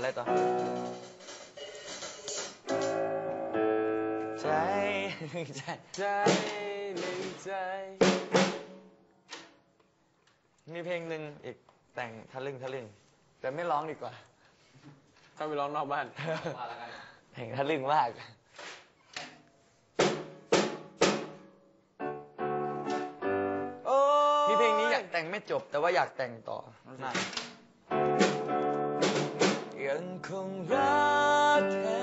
อะไรต่อ ใจใจ ใจหนึ่งใจ มีเพลงหนึ่งอีกแต่งทะลึ่งทะลึ่ง แต่ไม่ร้องดีกว่า เข้าไปร้องนอกบ้านเพลงทะลึ่งมาก มีเพลงนี้อยากแต่งไม่จบ แต่ว่าอยากแต่งต่อมาก ยังคงรักแค่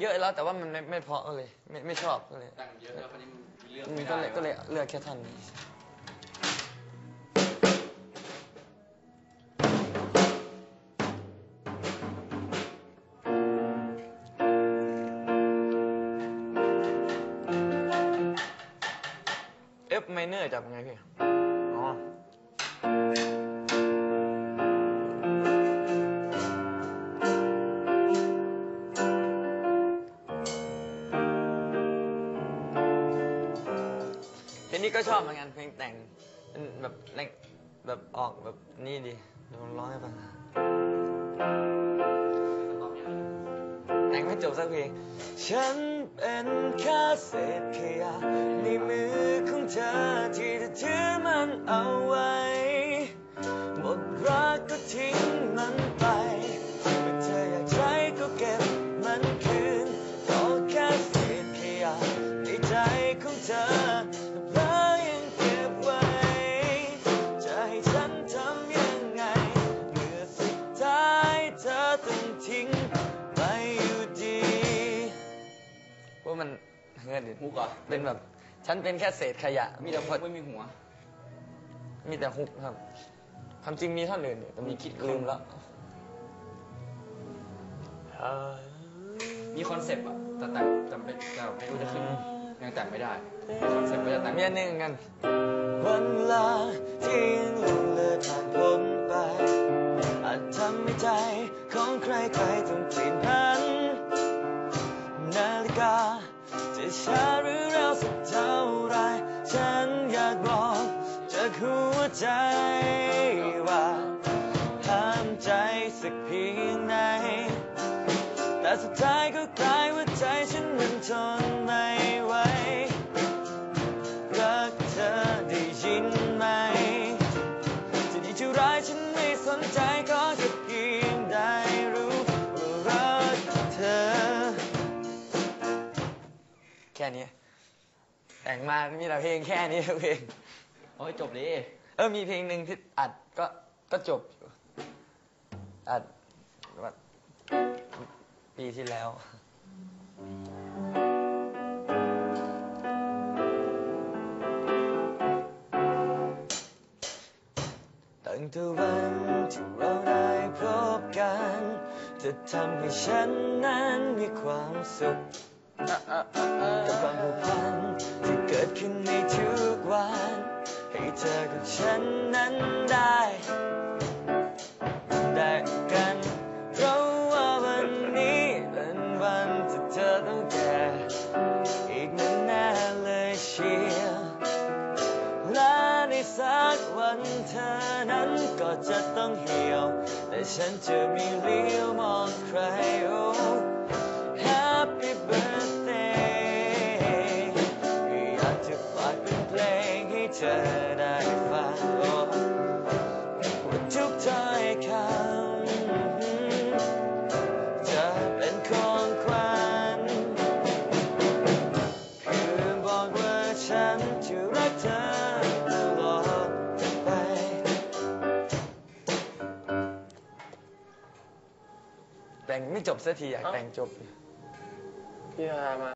เยอะแล้วแต่ว่ามันไม่ไม่เพราะก็เลยไม่ไม่ชอบก็เลยแต่งเยอะแล้วคนนี้มันเลือกอืมไม่ก็ได้เลยก็เลยเลือกแค่ท่อนนี้ F minor จับยังไงพี่ เพลงนี้ก็ชอบเหมือนกันเพลงแต่งเป็นแบบแรงแบบออกแบบนี่ดีเดี๋ยวผมร้องให้ฟังแต่งไม่จบสักเพลง ฉันเป็นแค่เศษขยะในมือของเธอที่เธอถือมันเอาไว้หมดรักก็ทิ้งมันไปเมื่อเธออยากใช้ก็เก็บมันคืน เหรอเป็นแบบ ฉันเป็นแค่เศษขยะ มีแต่มุกไม่มีหัว มีแต่ฮุกครับความจริงมีท่อนอื่นอยู่แต่มีคิดลืมแล้วมีคอนเซปต์อะแต่แต่งแต่ไม่แต่ไม่รู้จะขึ้นยังแต่งไม่ได้คอนเซปต์ก็จะแต่งมีอันหนึ่งกันวันเวลาที่ยังล่วงเลยผ่านพ้นไปอาจทำให้ใจของใครใครๆต้องเปลี่ยนพันนาฬิกาจะช้าหรือ หัวใจว่าห้ามใจสักเพียงไหน แต่สุดท้ายก็กลายว่าใจฉันมันทนไม่ไหวรักเธอได้ยินไหม จะดีจะร้ายฉันไม่สนใจขอแค่เพียงได้รู้ว่ารักเธอ แค่นี้แต่งมามีแต่เพลงแค่นี้เพลง โอ้ยจบดิเออมีเพลงหนึ่งที่อัดก็ก็จบอยู่อัดแบบปีที่แล้ว ตั้งแต่วันที่เราได้พบกัน จะทำให้ฉันนั้นมีความสุข กับความผูกพันที่เกิดขึ้นในทุกวันให้เธอกับ ฉันนั้นได้ได้กันเพราะว่าวันนี้เป็นวันที่เธอต้องแก่อีกนานแน่เลยเชียวและในสักวันเธอนั้นก็จะต้องเหี่ยว แต่ฉันจะมีเลี้ยวมองใคร ฝากเป็นเพลงให้เธอได้ฟังว่าทุกถ้อยคำจะเป็นของขวัญคือบอกว่าฉันจะรักเธอตลอดไปแต่งไม่จบสักทีอยากแต่งจบ พี่พามา